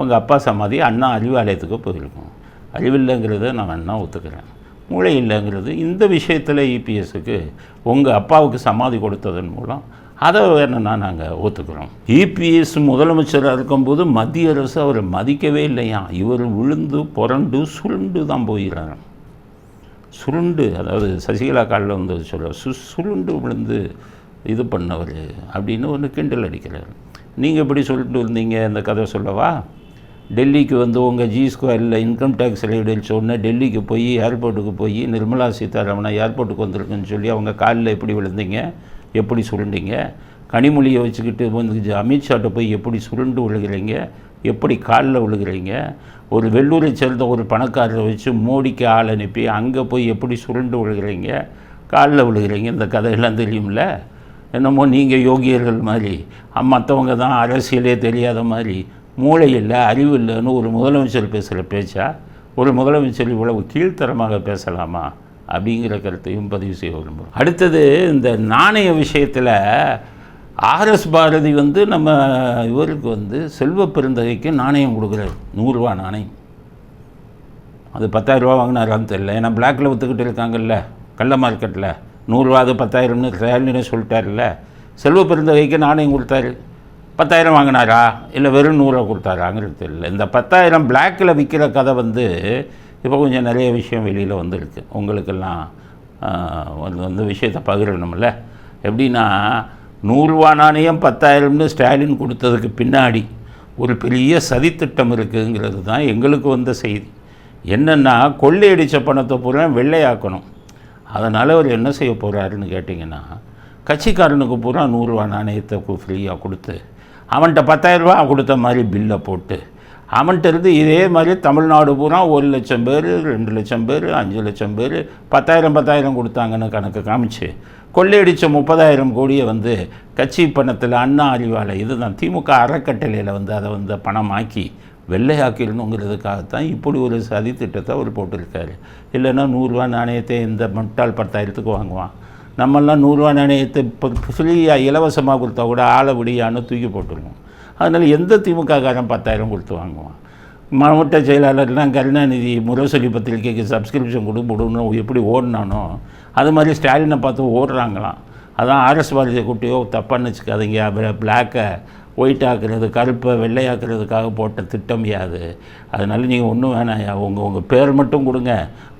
உங்கள் அப்பா சமாதி அண்ணா அறிவாலயத்துக்கு போயிருக்கணும் அறிவில்லைங்கிறத நான் வேணா ஒத்துக்கிறேன். மூளை இல்லைங்கிறது இந்த விஷயத்தில் இபிஎஸ்க்கு உங்கள் அப்பாவுக்கு சமாதி கொடுத்ததன் மூலம் அதை வேணும்னா நாங்கள் ஒத்துக்கிறோம். இபிஎஸ் முதலமைச்சராக இருக்கும்போது மத்திய அரசு அவரை மதிக்கவே இல்லையா? இவர் விழுந்து புரண்டு சுருண்டு தான் போயிடுறாரு சுருண்டு அதாவது சசிகலா காலில் வந்து சொல்ல சு சுருண்டு விழுந்து இது பண்ணவர் அப்படின்னு ஒன்று கிண்டல் அடிக்கிறார். நீங்கள் எப்படி சொல்லிட்டு இருந்தீங்க இந்த கதை சொல்லவா? டெல்லிக்கு வந்து உங்கள் ஜி ஸ்கொயரில் இன்கம் டேக்ஸ் ரைடல் சொன்ன டெல்லிக்கு போய் ஏர்போர்ட்டுக்கு போய் நிர்மலா சீதாராமனை ஏர்போர்ட்டுக்கு வந்திருக்குன்னு சொல்லி அவங்க காலில் எப்படி விழுந்தீங்க? எப்படி சுருண்டீங்க? கனிமொழியை வச்சுக்கிட்டு வந்து அமித்ஷாட்ட போய் எப்படி சுருண்டு விழுகிறீங்க? எப்படி காலில் விழுகிறீங்க? ஒரு வெள்ளூரை சேர்ந்த ஒரு பணக்காரரை வச்சு மோடிக்கு ஆள் அனுப்பி அங்கே போய் எப்படி சுருண்டு விழுகிறீங்க? காலில் விழுகிறீங்க? இந்த கதையெல்லாம் தெரியும்ல? என்னமோ நீங்கள் யோகியர்கள் மாதிரி. மற்றவங்க தான் அரசியலே தெரியாத மாதிரி. மூளை இல்லை அறிவு இல்லைன்னு ஒரு முதலமைச்சர் பேசுகிற பேச்சா? ஒரு முதலமைச்சர் இவ்வளவு கீழ்த்தரமாக பேசலாமா? அப்படிங்கிற கருத்தையும் பதிவு செய்ய விரும்புகிறோம். அடுத்தது இந்த நாணய விஷயத்தில் ஆர்எஸ் பாரதி வந்து நம்ம இவருக்கு வந்து செல்வ பெருந்தகைக்கு நாணயம் கொடுக்குறாரு. நூறுரூவா நாணயம். அது பத்தாயிரரூபா வாங்கினாரான்னு தெரியல. ஏன்னா பிளாக்கில் விற்றுக்கிட்டு இருக்காங்கல்ல கள்ள மார்க்கெட்டில். நூறுரூவா அது பத்தாயிரம்னு ரேலின்னு சொல்லிட்டாருல்ல. செல்வ பெருந்தகைக்கு நாணயம் கொடுத்தாரு. பத்தாயிரம் வாங்கினாரா? இல்லை வெறும் நூறுரூவா கொடுத்தாராங்கிறது தெரியல. இந்த பத்தாயிரம் பிளாக்கில் விற்கிற கதை வந்து இப்போ கொஞ்சம் நிறைய விஷயம் வெளியில் வந்துருக்கு. உங்களுக்கெல்லாம் வந்து வந்து விஷயத்தை பகிரணும்ல. எப்படின்னா நூறுரூவா நாணயம் பத்தாயிரம்னு ஸ்டாலின் கொடுத்ததுக்கு பின்னாடி ஒரு பெரிய சதித்திட்டம் இருக்குங்கிறது தான் எங்களுக்கு வந்த செய்தி. என்னென்னா கொள்ளையடித்த பணத்தை பூரா வெள்ளையாக்கணும். அதனால் அவர் என்ன செய்ய போகிறாருன்னு கேட்டிங்கன்னா கட்சிக்காரனுக்கு பூரா நூறுரூவா நாணயத்தை ஃப்ரீயாக கொடுத்து அவன்கிட்ட பத்தாயிரரூபா கொடுத்த மாதிரி பில்லை போட்டு. அவன்கிட்ட இருந்து இதே மாதிரி தமிழ்நாடு பூரா ஒரு லட்சம் பேர் ரெண்டு லட்சம் பேர் அஞ்சு லட்சம் பேர் பத்தாயிரம் பத்தாயிரம் கொடுத்தாங்கன்னு கணக்கு காமிச்சு கொள்ளையடித்த முப்பதாயிரம் கோடியை வந்து கட்சி பணத்தில் அண்ணா அறிவாலை இதுதான் திமுக அறக்கட்டளையில் வந்து அதை வந்து பணமாக்கி வெள்ளையாக்கிடணுங்கிறதுக்காகத்தான் இப்படி ஒரு சதி திட்டத்தை அவர் போட்டிருக்காரு. இல்லைன்னா நூறுரூவா நாணயத்தை இந்த முட்டாள் பத்தாயிரத்துக்கு வாங்குவான். நம்மெல்லாம் நூறுரூவா நாணயத்தை இப்போ ஃப்ரீயாக இலவசமாக கொடுத்தா கூட ஆளை விடியான்னு தூக்கி போட்டுருவோம். அதனால் எந்த திமுக காரம் பத்தாயிரம் கொடுத்து வாங்குவான்? மாவட்ட செயலாளர்லாம் கருணாநிதி முரசொலி பத்திரிக்கைக்கு சப்ஸ்கிரிப்ஷன் கொடு எப்படி ஓடினானோ அது மாதிரி ஸ்டாலினை பார்த்து ஓடுறாங்களாம். அதான் ஆர்எஸ் பாரதியை கூட்டியோ தப்பான்னு வச்சுக்காதீங்க. அப்புறம் பிளாக்கை ஒயிட் ஆக்குறது கருப்பை வெள்ளையாக்குறதுக்காக போட்ட திட்டம் யாது? அதனால் நீங்கள் ஒன்றும் வேணாம். உங்கள் உங்கள் பேர் மட்டும் கொடுங்க.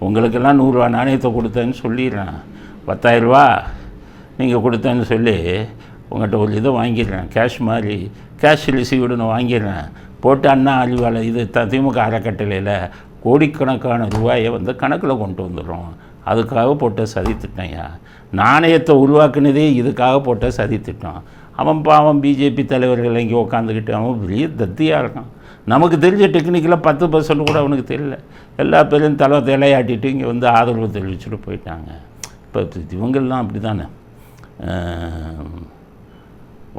உங்களுக்கெல்லாம் நூறுரூவா நாணயத்தை கொடுத்தேன்னு சொல்லிடுறேன். பத்தாயிரரூபா நீங்கள் கொடுத்தேன்னு சொல்லி உங்கள்கிட்ட ஒரு இதை வாங்கிடுறேன். கேஷ் மாதிரி கேஷ் ரிசீவ்டு நான் வாங்கிடுறேன். போட்டு அண்ணா அறிவாளை இது த திமுக அறக்கட்டளையில் கோடிக்கணக்கான ரூபாயை வந்து கணக்கில் கொண்டு வந்துடுறோம். அதுக்காக போட்ட சதி திட்டம்யா நாணயத்தை உருவாக்குனதே இதுக்காக போட்ட சதி திட்டம். அவன் பாவம் பிஜேபி தலைவர்கள் இங்கே உட்காந்துக்கிட்டு அவன் பெரிய தத்தியாக இருக்கான். நமக்கு தெரிஞ்ச டெக்னிக்கில் பத்து பர்சன்ட் கூட அவனுக்கு தெரியல. எல்லா பேரும் தலை தலையாட்டிட்டு இங்கே வந்து ஆதரவு தெரிவிச்சுட்டு போயிட்டாங்க. இப்போ இவங்கெல்லாம் அப்படி தானே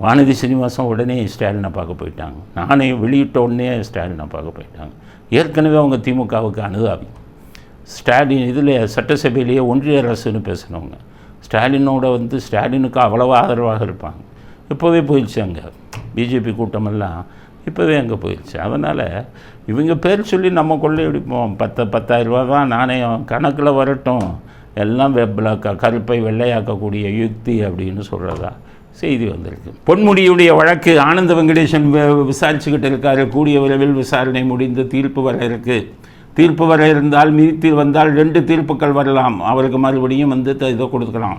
வானதி சீனிவாசன் உடனே ஸ்டாலினை பார்க்க போயிட்டாங்க. நானே வெளியிட்ட உடனே ஸ்டாலினை பார்க்க போயிட்டாங்க. ஏற்கனவே அவங்க திமுகவுக்கு அனுதாபி. ஸ்டாலின் இதில் சட்டசபையிலேயே ஒன்றிய அரசுன்னு பேசினவங்க. ஸ்டாலினோட வந்து ஸ்டாலினுக்கு அவ்வளவு ஆதரவாக இருப்பாங்க. இப்போவே போயிடுச்சு அங்கே. பிஜேபி கூட்டமெல்லாம் இப்போவே அங்கே போயிடுச்சு. அதனால் இவங்க பேர் சொல்லி நம்ம கொள்ளையடிப்போம். பத்து பத்தாயிரரூபா தான் நாணயம் கணக்கில் வரட்டும். எல்லாம் வெப்பில் கருப்பை வெள்ளையாக்கக்கூடிய யுக்தி அப்படின்னு சொல்கிறதா செய்தி வந்திருக்கு. பொன்முடியுடைய வழக்கு ஆனந்த வெங்கடேசன் வி- விசாரிச்சுக்கிட்டு இருக்காரு. கூடிய விரைவில் விசாரணை முடிந்து தீர்ப்பு வர இருக்கு. தீர்ப்பு வர இருந்தால் மீதி வந்தால் ரெண்டு தீர்ப்புகள் வரலாம். அவருக்கு மறுபடியும் வந்து த- இதை கொடுக்கலாம்.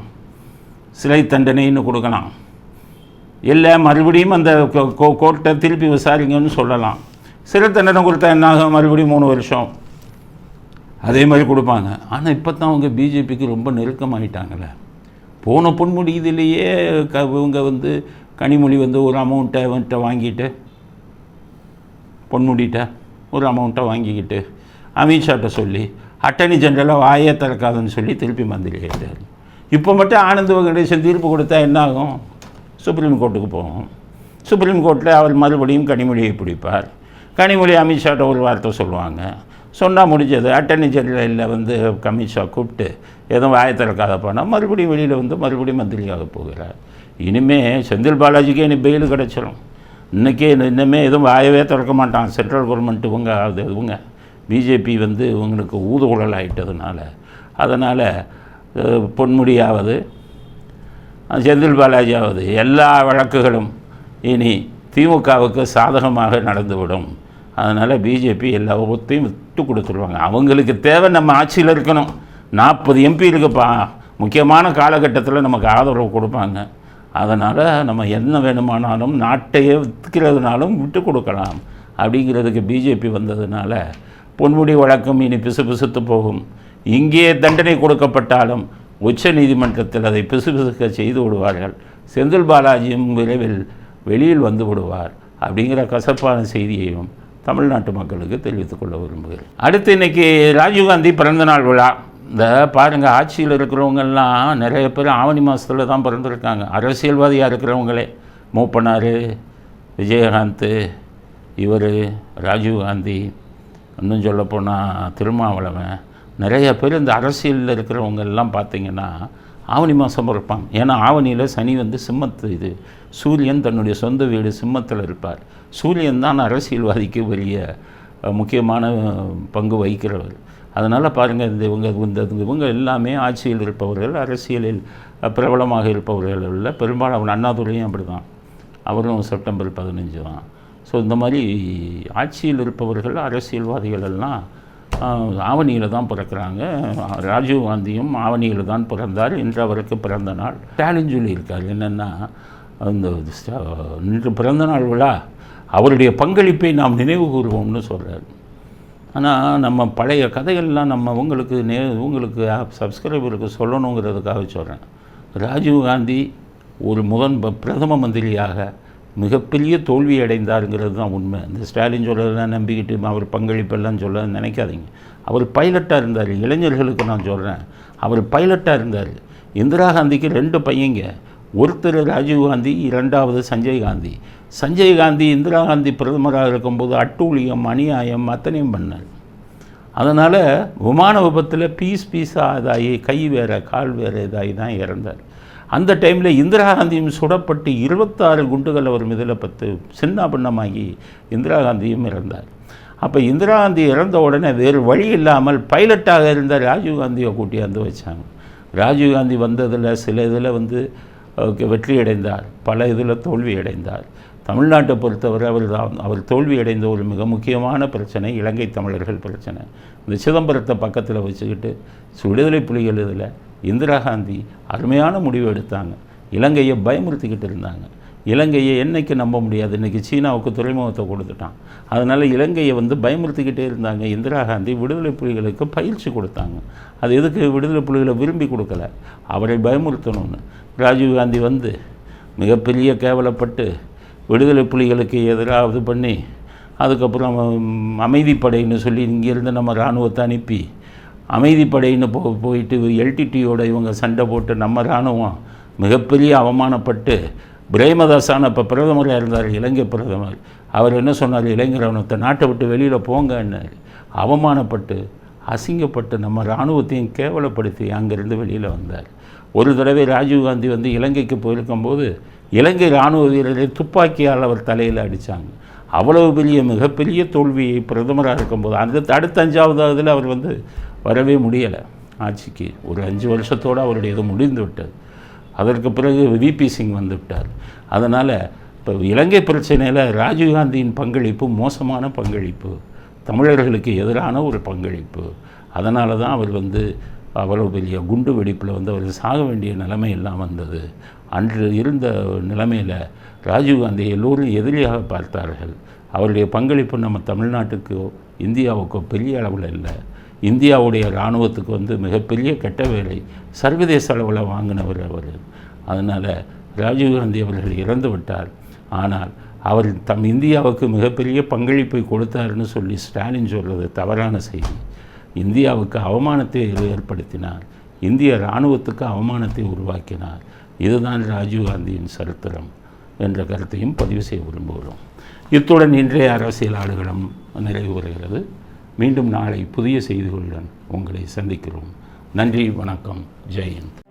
சிலை தண்டனைன்னு கொடுக்கலாம். இல்லை மறுபடியும் அந்த கோ- கோ- கோர்ட்டை திருப்பி விசாரிங்கன்னு சொல்லலாம். சிறை தண்டனை கொடுத்தா என்ன ஆகும் மறுபடியும் மூணு வருஷம். அதே மாதிரி கொடுப்பாங்க. ஆனால் இப்போ தான் அவங்க பிஜேபிக்கு ரொம்ப நெருக்கமாகிட்டாங்களே போன பொன்முடி இதுலேயே க இவங்க வந்து கனிமொழி வந்து ஒரு அமௌண்ட்டை அவன்கிட்ட வாங்கிட்டு பொன்முடிட்ட ஒரு அமௌண்ட்டை வாங்கிக்கிட்டு அமித்ஷாட்ட சொல்லி அட்டர்னி ஜென்ரலாக வாயே திறக்காதுன்னு சொல்லி திருப்பி மந்திரி கேட்டார். இப்போ மட்டும் ஆனந்த வெங்கடேசன் தீர்ப்பு கொடுத்தா என்ன ஆகும் சுப்ரீம் கோர்ட்டுக்கு போகும் சுப்ரீம் கோர்ட்டில் அவர் மறுபடியும் கனிமொழியை பிடிப்பார். கனிமொழி அமித்ஷாட்ட ஒரு வார்த்தை சொல்லுவாங்க. சொன்னால் முடிஞ்சது. அட்டர்னி ஜெனரலில் வந்து கமிஷா கூப்பிட்டு எதுவும் வாயை திறக்காத போனால் மறுபடியும் வெளியில் வந்து மறுபடியும் மந்திரியாக போகிறார். இனிமே செந்தில் பாலாஜிக்கே இனி பெயில் கிடச்சிடும் இன்றைக்கே இன்னுமே எதுவும் வாயவே திறக்க மாட்டான் சென்ட்ரல் கவர்மெண்ட் இவங்க அது இவங்க. பிஜேபி வந்து இவங்களுக்கு ஊதுகுழல் ஆகிட்டதுனால அதனால் பொன்முடியாவது செந்தில் பாலாஜியாவது எல்லா வழக்குகளும் இனி திமுகவுக்கு சாதகமாக நடந்துவிடும். அதனால் பிஜேபி எல்லா ஒத்தையும் விட்டு கொடுத்துருவாங்க. அவங்களுக்கு தேவை நம்ம ஆட்சியில் இருக்கணும். நாற்பது எம்பி இருக்குப்பா. முக்கியமான காலகட்டத்தில் நமக்கு ஆதரவு கொடுப்பாங்க. அதனால் நம்ம என்ன வேணுமானாலும் நாட்டையே விற்கிறதுனாலும் விட்டு கொடுக்கலாம். அப்படிங்கிறதுக்கு பிஜேபி வந்ததுனால பொன்முடி வழக்கம் இனி பிசுபிசுத்து போகும். இங்கே தண்டனை கொடுக்கப்பட்டாலும் உச்ச நீதிமன்றத்தில் அதை பிசுபிசுக்க செய்து விடுவார்கள். செந்தில் பாலாஜியும் விரைவில் வெளியில் வந்து விடுவார். அப்படிங்கிற கசப்பான செய்தியையும் தமிழ்நாட்டு மக்களுக்கு தெரிவித்துக் கொள்ள விரும்புகிறேன். அடுத்து இன்னைக்கு ராஜீவ்காந்தி பிறந்தநாள் விழா. இந்த பாருங்கள் ஆட்சியில் இருக்கிறவங்கெல்லாம் நிறைய பேர் ஆவணி மாதத்தில் தான் பிறந்திருக்காங்க. அரசியல்வாதியாக இருக்கிறவங்களே. மூப்பனார் விஜயகாந்த் இவர் ராஜீவ்காந்தி இன்னும் சொல்லப்போனால் திருமாவளவன். நிறைய பேர் இந்த அரசியலில் இருக்கிறவங்கெல்லாம் பார்த்தீங்கன்னா ஆவணி மாதம் இருப்பாங்க ஏன்னா ஆவணியில் சனி வந்து சிம்மத்து இது. சூரியன் தன்னுடைய சொந்த வீடு சிம்மத்தில் இருப்பார். சூரியன் தான் அரசியல்வாதிக்கு பெரிய முக்கியமான பங்கு வகிக்கிறவர். அதனால் பாருங்கள் இந்த இவங்க இந்த இவங்க எல்லாமே ஆட்சியில் இருப்பவர்கள் அரசியலில் பிரபலமாக இருப்பவர்கள் உள்ள பெரும்பாலும் அண்ணாதுரையும் அப்படி தான் அவரும் செப்டம்பர் பதினஞ்சு தான். ஸோ இந்த மாதிரி ஆட்சியில் இருப்பவர்கள் அரசியல்வாதிகள் எல்லாம் ஆவணியில் தான் பிறக்கிறாங்க. ராஜீவ் காந்தியும் ஆவணியில் தான் பிறந்தார். இன்று அவருக்கு பிறந்த நாள். ஸ்டாலின் சொல்லியிருக்கார். என்னென்னா அந்த இன்று பிறந்த நாள் விழா. அவருடைய பங்களிப்பை நாம் நினைவு கூறுவோம்னு சொல்கிறார் ஆனால் நம்ம பழைய கதைகள்லாம் நம்ம உங்களுக்கு நே உங்களுக்கு சப்ஸ்கிரைபருக்கு சொல்லணுங்கிறதுக்காக சொல்கிறேன் ராஜீவ் காந்தி ஒரு முதன் ப- பிரதம மந்திரியாக மிகப்பெரிய தோல்வி அடைந்தாருங்கிறது தான் உண்மை. இந்த ஸ்டாலின் சொல்கிறதெல்லாம் நம்பிக்கிட்டு அவர் பங்களிப்பெல்லாம் சொல்ல நினைக்காதீங்க. அவர் பைலட்டாக இருந்தார். இளைஞர்களுக்கு நான் சொல்கிறேன் அவர் பைலட்டாக இருந்தார். இந்திரா காந்திக்கு ரெண்டு பையங்க. ஒருத்தர் ராஜீவ் காந்தி இரண்டாவது சஞ்சய் காந்தி. சஞ்சய் காந்தி இந்திரா காந்தி பிரதமராக இருக்கும்போது அட்டூழியம் அநியாயம் அத்தனையும் பண்ணார். அதனால் விமான விபத்தில் பீஸ் பீஸாக இதாகி கை வேற கால் வேற இதாகி தான் இறந்தார். அந்த டைமில் இந்திரா காந்தியும் சுடப்பட்டு இருபத்தாறு குண்டுகள் அவர் இதில் பத்து சின்ன பின்னமாகி இந்திரா காந்தியும் இறந்தார். அப்போ இந்திரா காந்தி இறந்த உடனே வேறு வழி இல்லாமல் பைலட்டாக இருந்த ராஜீவ்காந்தியை கூட்டியாந்து வச்சாங்க. ராஜீவ் காந்தி வந்ததில் சில இதில் வந்து வெற்றி அடைந்தார் பல இதில் தோல்வி அடைந்தார் தமிழ்நாட்டை பொறுத்தவரை அவர் தான் அவர் தோல்வி அடைந்த ஒரு மிக முக்கியமான பிரச்சனை இலங்கை தமிழர்கள் பிரச்சனை. இந்த சிதம்பரத்தை பக்கத்தில் வச்சுக்கிட்டு விடுதலை புலிகள் இதில் இந்திரா காந்தி அருமையான முடிவு எடுத்தாங்க. இலங்கையை பயமுறுத்திக்கிட்டு இருந்தாங்க. இலங்கையை என்னைக்கு நம்ப முடியாது? இன்றைக்கி சீனாவுக்கு துறைமுகத்தை கொடுத்துட்டான். அதனால் இலங்கையை வந்து பயமுறுத்திக்கிட்டே இருந்தாங்க. இந்திரா காந்தி விடுதலை புலிகளுக்கு பயிற்சி கொடுத்தாங்க. அது எதுக்கு விடுதலை புலிகளை விரும்பி கொடுக்கல? அவரை பயமுறுத்தணும்னு. ராஜீவ் காந்தி வந்து மிகப்பெரிய கேவலப்பட்டு விடுதலை புலிகளுக்கு எதிராக இது பண்ணி அதுக்கப்புறம் அமைதிப்படைன்னு சொல்லி இங்கேருந்து நம்ம இராணுவத்தை அனுப்பி அமைதிப்படைன்னு போ போயிட்டு எல்டிடியோட இவங்க சண்டை போட்டு நம்ம இராணுவம் மிகப்பெரிய அவமானப்பட்டு பிரேமதாசான இப்போ பிரதமராக இருந்தார் இலங்கை பிரதமர். அவர் என்ன சொன்னார்? இலங்கை இராணுவத்தை நாட்டை விட்டு வெளியில் போங்கன்னார் அவமானப்பட்டு அசிங்கப்பட்டு நம்ம இராணுவத்தையும் கேவலப்படுத்தி அங்கேருந்து வெளியில் வந்தார். ஒரு தடவை ராஜீவ்காந்தி வந்து இலங்கைக்கு போயிருக்கும்போது இலங்கை இராணுவ வீரரை துப்பாக்கியால் அவர் தலையில் அடித்தாங்க. அவ்வளவு பெரிய மிகப்பெரிய தோல்வியை பிரதமராக இருக்கும்போது அந்த அடுத்த அஞ்சாவது அவர் வந்து வரவே முடியலை ஆட்சிக்கு. ஒரு அஞ்சு வருஷத்தோடு அவருடைய இது முடிந்து விட்டது. அதற்கு பிறகு விபி சிங் வந்து விட்டார். அதனால் இப்போ இலங்கை பிரச்சனையில் ராஜீவ்காந்தியின் பங்களிப்பு மோசமான பங்களிப்பு. தமிழர்களுக்கு எதிரான ஒரு பங்களிப்பு. அதனால தான் அவர் வந்து அவ்வளவு பெரிய குண்டு வெடிப்பில் வந்து அவர் சாக வேண்டிய நிலைமையெல்லாம் வந்தது. அன்று இருந்த நிலைமையில் ராஜீவ்காந்தியை எல்லோரும் எதிரியாக பார்த்தார்கள். அவருடைய பங்களிப்பு நம்ம தமிழ்நாட்டுக்கோ இந்தியாவுக்கோ பெரிய அளவில் இல்லை. இந்தியாவுடைய இராணுவத்துக்கு வந்து மிகப்பெரிய கெட்ட வேலை சர்வதேச அளவில் வாங்கினவர் அவர். அதனால் ராஜீவ்காந்தி அவர்கள் இறந்து விட்டார். ஆனால் அவர் தம் இந்தியாவுக்கு மிகப்பெரிய பங்களிப்பை கொடுத்தாருன்னு சொல்லி ஸ்டாலின் சொல்கிறது தவறான செய்தி. இந்தியாவுக்கு அவமானத்தை ஏற்படுத்தினார். இந்திய இராணுவத்துக்கு அவமானத்தை உருவாக்கினார். இதுதான் ராஜீவ்காந்தியின் சரித்திரம் என்ற கருத்தையும் பதிவு செய்ய விரும்புகிறோம். இத்துடன் இன்றைய அரசியல் ஆடுகளம் நிறைவு பெறுகிறது. மீண்டும் நாளை புதிய செய்திகளுடன் உங்களை சந்திக்கிறோம். நன்றி வணக்கம் ஜெயந்த்